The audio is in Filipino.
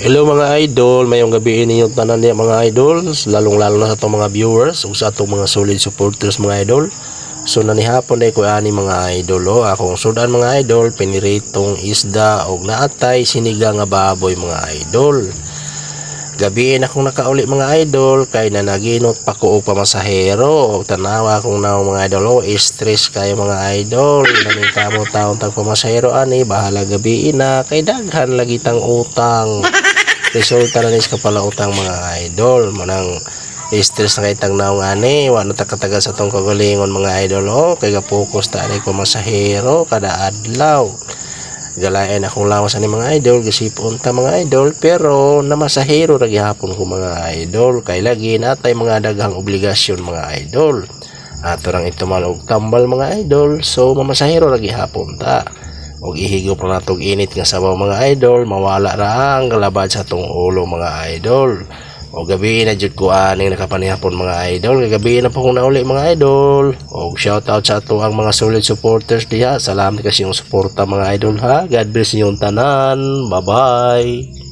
Hello mga idol, mayong gabi ninyong tanan niya mga idol, lalong lalo na sa itong mga viewers, ug sa itong mga solid supporters mga idol. So nanihapon ay ko ani mga idol, oh, akong sudan mga idol, piniritong isda og naatay sinigang nga baboy mga idol. Gabi na akong nakauli mga idol kay na naginot pa ko og pamasahero. Og tanawa akong naong mga idol. Oh, stress kayo mga idol. Naming kamo taon tag pamasahero ani bahala gabi na. Kay daghan lagi tang utang. Resulta na nis kapala utang mga idol. Manang stress na kay tang naong ani. Wa na takataga sa tong kagalingon mga idol. Oh kay gapokus ta ani pamasahero kada adlaw galain akong lawas ani mga idol gasipon ta mga idol. Pero namasahero ra gihapon ko mga idol. Kay lagi natay mga daghang obligasyon mga idol. Ato rang ito og tambal mga idol. So mamasahero ra gihapon ta. Og ihigop na natog init nga sabaw mga idol. Mawala ra ang galabad sa tong ulo mga idol o gabi na jud ko aning nakapanihapon mga idol. Gabi na po kong nauli mga idol. O shout out sa ato ang mga solid supporters diha. Salamat kasi yung suporta mga idol ha? God bless ninyong tanan. Bye bye